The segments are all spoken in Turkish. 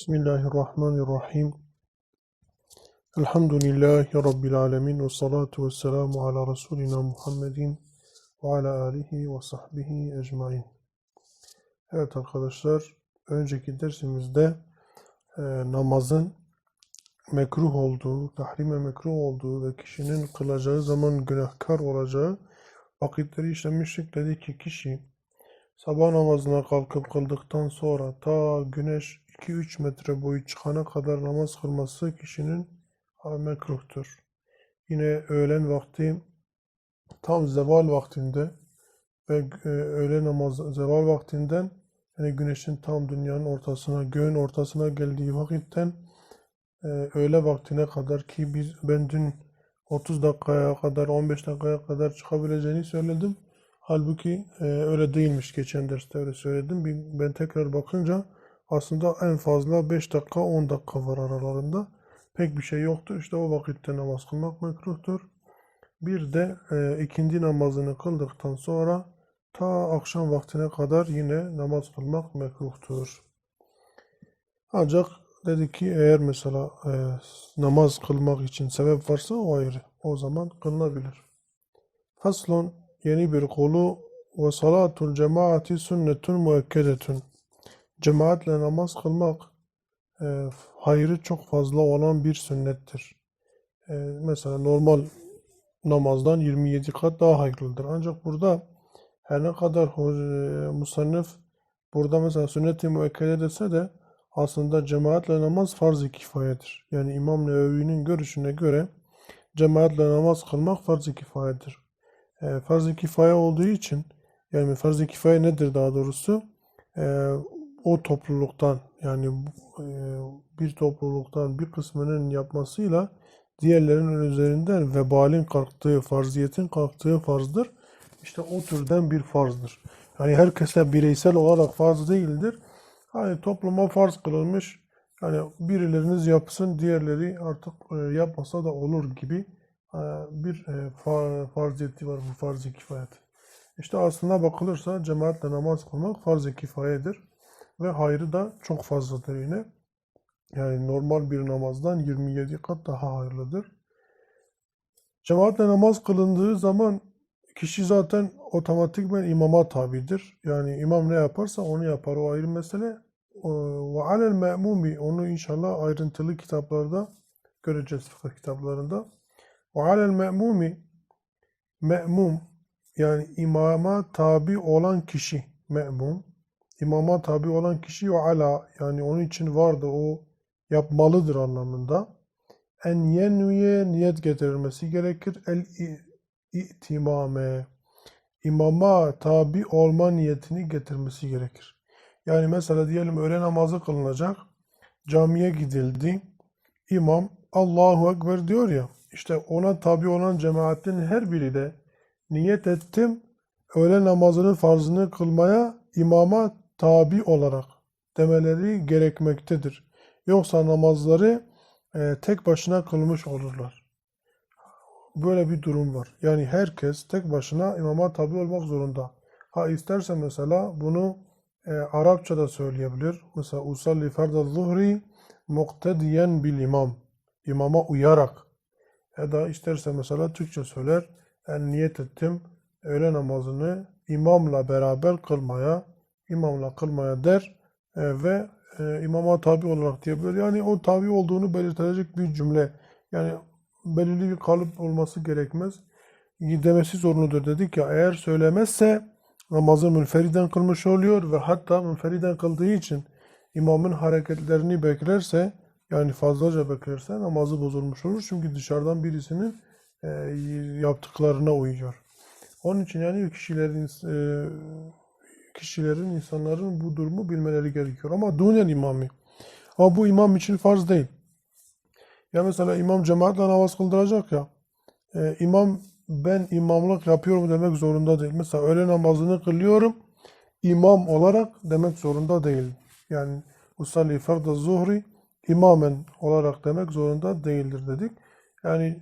Bismillahirrahmanirrahim. Elhamdülillahi Rabbil alemin ve salatu ve selamu ala Resulina Muhammedin ve ala alihi ve sahbihi ecmain. Evet arkadaşlar, önceki dersimizde e, namazın mekruh olduğu, tahrime mekruh olduğu ve kişinin kılacağı zaman günahkar olacağı vakitleri işlemiştik. Dedi ki kişi sabah namazına kalkıp kıldıktan sonra ta güneş 2-3 metre boyu çıkana kadar namaz kılması kişinin ha, mekruhtur. Yine öğlen vakti tam zeval vaktinde ve e, öğle namazı zeval vaktinden yani güneşin tam dünyanın ortasına, göğün ortasına geldiği vakitten e, öğle vaktine kadar ki biz ben dün 30 dakikaya kadar 15 dakikaya kadar çıkabileceğini söyledim. Halbuki e, öyle değilmiş geçen derste öyle söyledim. Ben tekrar bakınca aslında en fazla 5 dakika 10 dakika var aralarında. Pek bir şey yoktu. İşte o vakitte namaz kılmak mekruhtur. Bir de e, ikindi namazını kıldıktan sonra ta akşam vaktine kadar yine namaz kılmak mekruhtur. Ancak dedi ki eğer mesela e, namaz kılmak için sebep varsa o ayrı. O zaman kılınabilir. Faslon yeni bir kolu ve salatul cemaati sünnetun müekkedetun. Cemaatle namaz kılmak e, hayrı çok fazla olan bir sünnettir. E, mesela normal namazdan 27 kat daha hayırlıdır. Ancak burada her ne kadar e, musannif burada mesela sünnet-i müekkede dese de aslında cemaatle namaz farz-ı kifayedir. Yani İmam Nevevi'nin görüşüne göre cemaatle namaz kılmak farz-ı kifayedir. E, farz-ı kifaye olduğu için yani farz-ı kifaye nedir daha doğrusu? E, o topluluktan yani e, bir topluluktan bir kısmının yapmasıyla diğerlerinin üzerinden vebalin kalktığı, farziyetin kalktığı farzdır. İşte o türden bir farzdır. Yani herkese bireysel olarak farz değildir. Hani topluma farz kılınmış. Yani birileriniz yapsın, diğerleri artık e, yapmasa da olur gibi e, bir fa- farziyeti var bu farz-ı kifayet. İşte aslına bakılırsa cemaatle namaz kılmak farz-ı kifayedir ve hayrı da çok fazladır yine. Yani normal bir namazdan 27 kat daha hayırlıdır. Cemaatle namaz kılındığı zaman kişi zaten otomatikmen imama tabidir. Yani imam ne yaparsa onu yapar. O ayrı mesele. Ve alel me'mumi onu inşallah ayrıntılı kitaplarda göreceğiz fıkıh kitaplarında. Ve alel me'mumi me'mum yani imama tabi olan kişi me'mum imama tabi olan kişi o ala yani onun için vardı o yapmalıdır anlamında. En yenviye niyet getirilmesi gerekir. El itimame imama tabi olma niyetini getirmesi gerekir. Yani mesela diyelim öğle namazı kılınacak. Camiye gidildi. İmam Allahu Ekber diyor ya. işte ona tabi olan cemaatin her biri de niyet ettim öğle namazının farzını kılmaya imama tabi olarak demeleri gerekmektedir. Yoksa namazları e, tek başına kılmış olurlar. Böyle bir durum var. Yani herkes tek başına imama tabi olmak zorunda. Ha isterse mesela bunu e, Arapçada söyleyebilir. Mesela usalli ferdel zuhri muktediyen bil imam. İmama uyarak. Ya da isterse mesela Türkçe söyler. Ben niyet ettim öğle namazını imamla beraber kılmaya, imamla kılmaya der e, ve e, imama tabi olarak diyebilir. Yani o tabi olduğunu belirtecek bir cümle. Yani belirli bir kalıp olması gerekmez. Demesi zorunludur dedik ya eğer söylemezse namazı münferiden kılmış oluyor ve hatta münferiden kıldığı için imamın hareketlerini beklerse yani fazlaca beklerse namazı bozulmuş olur. Çünkü dışarıdan birisinin e, yaptıklarına uyuyor. Onun için yani kişilerin e, kişilerin, insanların bu durumu bilmeleri gerekiyor. Ama dunel imami. Ama bu imam için farz değil. Ya mesela imam cemaatle namaz kıldıracak ya. e, imam ben imamlık yapıyorum demek zorunda değil. Mesela öğle namazını kılıyorum. imam olarak demek zorunda değil. Yani usalli ferde zuhri imamen olarak demek zorunda değildir dedik. Yani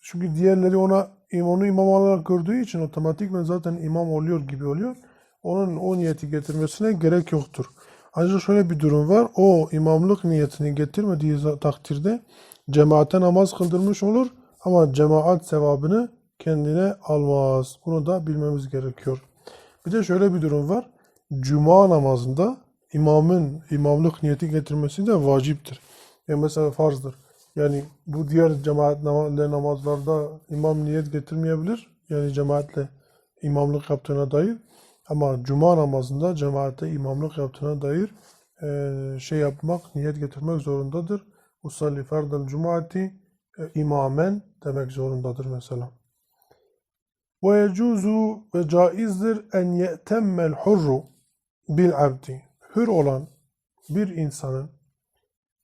çünkü diğerleri ona onu imam olarak gördüğü için otomatikman zaten imam oluyor gibi oluyor. Onun o niyeti getirmesine gerek yoktur. Ancak şöyle bir durum var. O imamlık niyetini getirmediği takdirde cemaate namaz kıldırmış olur ama cemaat sevabını kendine almaz. Bunu da bilmemiz gerekiyor. Bir de şöyle bir durum var. Cuma namazında imamın imamlık niyeti getirmesi de vaciptir. Yani mesela farzdır. Yani bu diğer cemaat nama- namazlarda imam niyet getirmeyebilir. Yani cemaatle imamlık yaptığına dair. Ama cuma namazında cemaate imamlık yaptığına dair eee, şey yapmak, niyet getirmek zorundadır. Usalli ferdel cumaati e, imamen demek zorundadır mesela. Ve yecuzu ve caizdir en ye'temmel hurru bil abdi. Hür olan bir insanın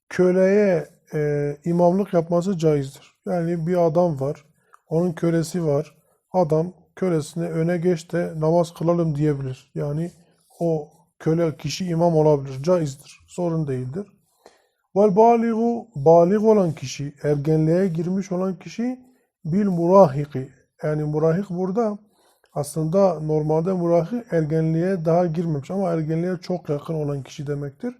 köleye e, imamlık yapması caizdir. Yani bir adam var, onun kölesi var. Adam kölesine öne geç de namaz kılalım diyebilir. Yani o köle kişi imam olabilir, caizdir, sorun değildir. Vel baligu, balik olan kişi, ergenliğe girmiş olan kişi bil murahiki. Yani murahik burada aslında normalde murahik ergenliğe daha girmemiş ama ergenliğe çok yakın olan kişi demektir.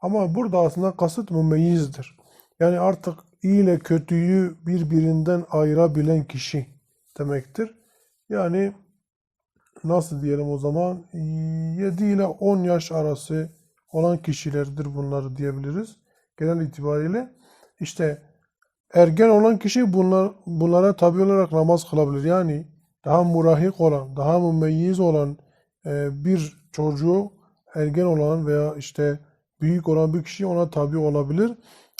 Ama burada aslında kasıt mümeyyizdir. Yani artık iyi ile kötüyü birbirinden ayırabilen kişi demektir. Yani nasıl diyelim o zaman 7 ile 10 yaş arası olan kişilerdir bunları diyebiliriz. Genel itibariyle işte ergen olan kişi bunlar, bunlara tabi olarak namaz kılabilir. Yani daha murahik olan, daha mümeyyiz olan e, bir çocuğu ergen olan veya işte büyük olan bir kişi ona tabi olabilir.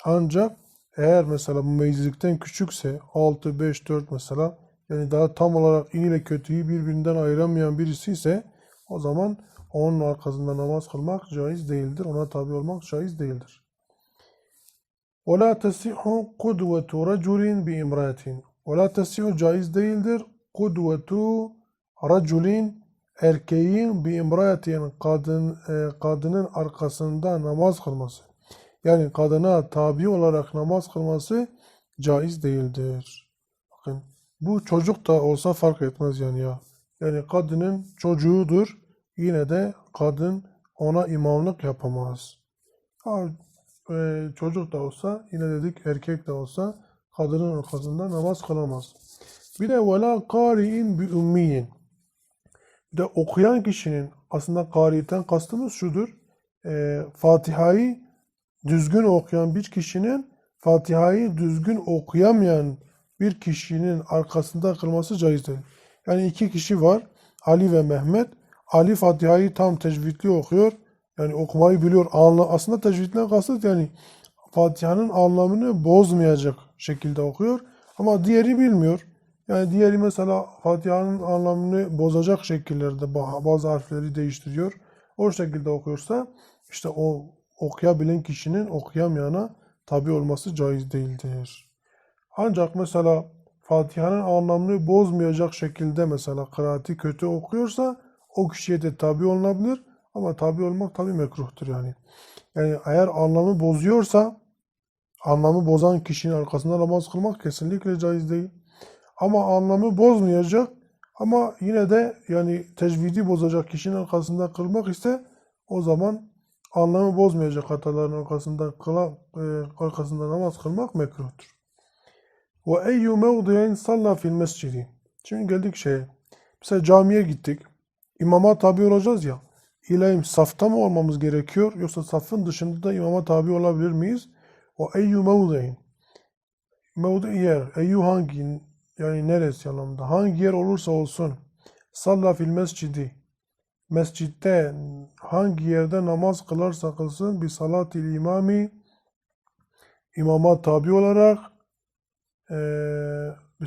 Ancak eğer mesela mümeyyizlikten küçükse 6, 5, 4 mesela yani daha tam olarak iyi ile kötüyü birbirinden ayıramayan birisi ise o zaman onun arkasında namaz kılmak caiz değildir. Ona tabi olmak caiz değildir. وَلَا تَسِحُ قُدْوَةُ رَجُلٍ بِاِمْرَاتٍ وَلَا تَسِحُ caiz değildir. قُدْوَةُ رَجُلٍ erkeğin bir imrayetin kadın e, kadının arkasında namaz kılması. Yani kadına tabi olarak namaz kılması caiz değildir. Bakın bu çocuk da olsa fark etmez yani ya. Yani kadının çocuğudur. Yine de kadın ona imamlık yapamaz. Ha, e, çocuk da olsa yine dedik erkek de olsa kadının arkasında namaz kılamaz. Bir de vela kari'in bi ummiyin. Bir de okuyan kişinin aslında kari'den kastımız şudur. E, Fatiha'yı düzgün okuyan bir kişinin Fatiha'yı düzgün okuyamayan bir kişinin arkasında kılması caiz değil. Yani iki kişi var. Ali ve Mehmet. Ali Fatiha'yı tam tecvidli okuyor. Yani okumayı biliyor. Anla, aslında tecvidden kasıt yani Fatiha'nın anlamını bozmayacak şekilde okuyor. Ama diğeri bilmiyor. Yani diğeri mesela Fatiha'nın anlamını bozacak şekillerde ba- bazı harfleri değiştiriyor. O şekilde okuyorsa işte o okuyabilen kişinin okuyamayana tabi olması caiz değildir. Ancak mesela Fatiha'nın anlamını bozmayacak şekilde mesela kıraati kötü okuyorsa o kişiye de tabi olunabilir. Ama tabi olmak tabi mekruhtur yani. Yani eğer anlamı bozuyorsa anlamı bozan kişinin arkasında namaz kılmak kesinlikle caiz değil. Ama anlamı bozmayacak ama yine de yani tecvidi bozacak kişinin arkasında kılmak ise o zaman anlamı bozmayacak hataların arkasında kıla, e, arkasında namaz kılmak mekruhtur. Ve eyyu mevdi'in salla fil mescidi. Şimdi geldik şeye. Mesela camiye gittik. İmama tabi olacağız ya. İlayim safta mı olmamız gerekiyor yoksa safın dışında da imama tabi olabilir miyiz? O eyyu mevdi'in. Mevdi yer. Eyyu hangi yani neresi anlamda? Hangi yer olursa olsun. Salla fil mescidi. Mescitte hangi yerde namaz kılarsa kılsın bir salatil imami imama tabi olarak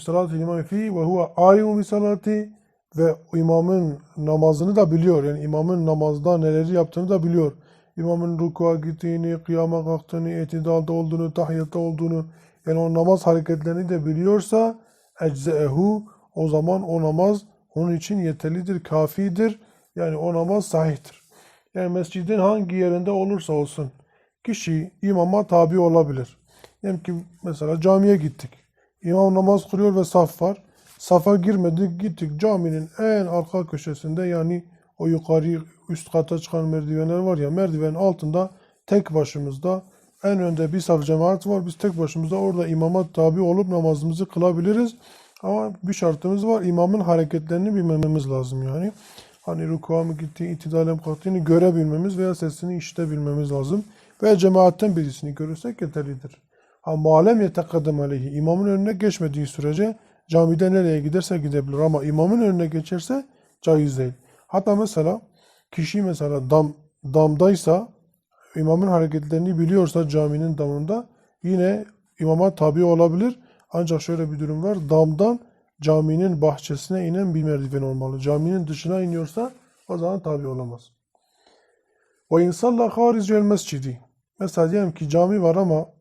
salatil imami fi ve huve alimu bi salati ve imamın namazını da biliyor. Yani imamın namazda neleri yaptığını da biliyor. İmamın rukuğa gittiğini, kıyama kalktığını, etidalda olduğunu, tahiyyatta olduğunu yani o namaz hareketlerini de biliyorsa eczeehu o zaman o namaz onun için yeterlidir, kafidir. Yani o namaz sahihtir. Yani mescidin hangi yerinde olursa olsun kişi imama tabi olabilir. Diyelim ki mesela camiye gittik. İmam namaz kılıyor ve saf var. Safa girmedik gittik caminin en arka köşesinde yani o yukarı üst kata çıkan merdivenler var ya merdivenin altında tek başımızda en önde bir saf cemaat var. Biz tek başımızda orada imama tabi olup namazımızı kılabiliriz. Ama bir şartımız var. imamın hareketlerini bilmemiz lazım yani. Hani rükûa mı gitti, itidale kalktığını görebilmemiz veya sesini işitebilmemiz lazım. Veya cemaatten birisini görürsek yeterlidir. Ha malem yetekaddem aleyhi. İmamın önüne geçmediği sürece camide nereye giderse gidebilir. Ama imamın önüne geçerse caiz değil. Hatta mesela kişi mesela dam, damdaysa imamın hareketlerini biliyorsa caminin damında yine imama tabi olabilir. Ancak şöyle bir durum var. Damdan caminin bahçesine inen bir merdiven olmalı. Caminin dışına iniyorsa o zaman tabi olamaz. Ve insalla haricel mescidi. Mesela diyelim ki cami var ama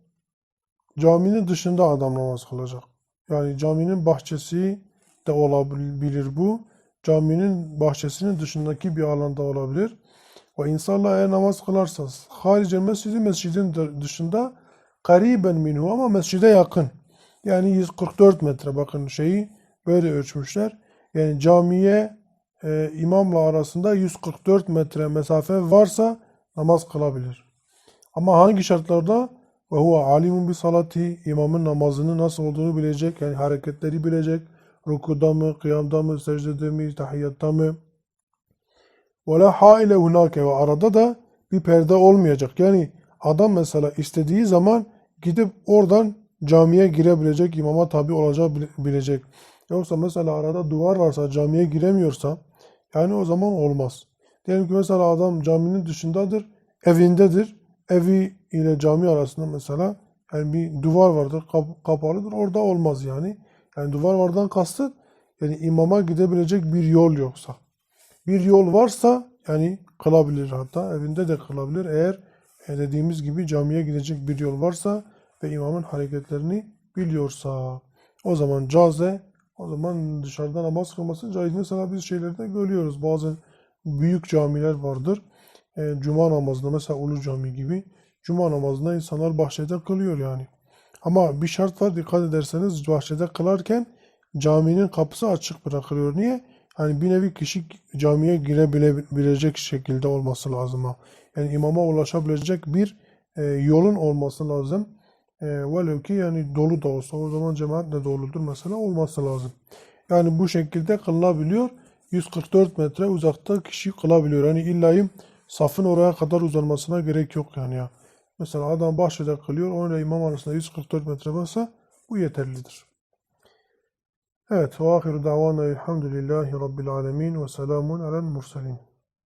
caminin dışında adam namaz kılacak. Yani caminin bahçesi de olabilir bu. Caminin bahçesinin dışındaki bir alanda olabilir. Ve insalla eğer namaz kılarsa haricel mescidi mescidin dı- dışında kariben minhu ama mescide yakın. Yani 144 metre bakın şeyi böyle ölçmüşler. Yani camiye e, imamla arasında 144 metre mesafe varsa namaz kılabilir. Ama hangi şartlarda? Ve huve alimun bi salati imamın namazının nasıl olduğunu bilecek. Yani hareketleri bilecek. Rukuda mı, kıyamda mı, secdede mi, tahiyyatta mı? Ve la haile hunake ve arada da bir perde olmayacak. Yani adam mesela istediği zaman gidip oradan camiye girebilecek, imama tabi olacak bile- bilecek. Yoksa mesela arada duvar varsa camiye giremiyorsa yani o zaman olmaz. Diyelim ki mesela adam caminin dışındadır, evindedir. Evi ile cami arasında mesela yani bir duvar vardır, kap- kapalıdır. Orada olmaz yani. Yani duvar vardan kastı yani imama gidebilecek bir yol yoksa. Bir yol varsa yani kılabilir hatta evinde de kılabilir. Eğer e, dediğimiz gibi camiye gidecek bir yol varsa ve imamın hareketlerini biliyorsa o zaman caze o zaman dışarıda namaz kılması caiz. Mesela biz şeylerde görüyoruz. Bazı büyük camiler vardır. E, Cuma namazında mesela Ulu Cami gibi Cuma namazında insanlar bahçede kılıyor yani. Ama bir şart var dikkat ederseniz bahçede kılarken caminin kapısı açık bırakılıyor. Niye? Hani bir nevi kişi camiye girebilecek şekilde olması lazım. Yani imama ulaşabilecek bir e, yolun olması lazım. E, velev ki yani dolu da olsa o zaman cemaat de doludur mesela olması lazım. Yani bu şekilde kılınabiliyor. 144 metre uzakta kişi kılabiliyor. Yani illayım safın oraya kadar uzanmasına gerek yok yani ya. Mesela adam bahçede kılıyor. Onunla imam arasında 144 metre varsa bu yeterlidir. Evet. Ve ahiru davana elhamdülillahi rabbil alemin ve selamun alel murselin.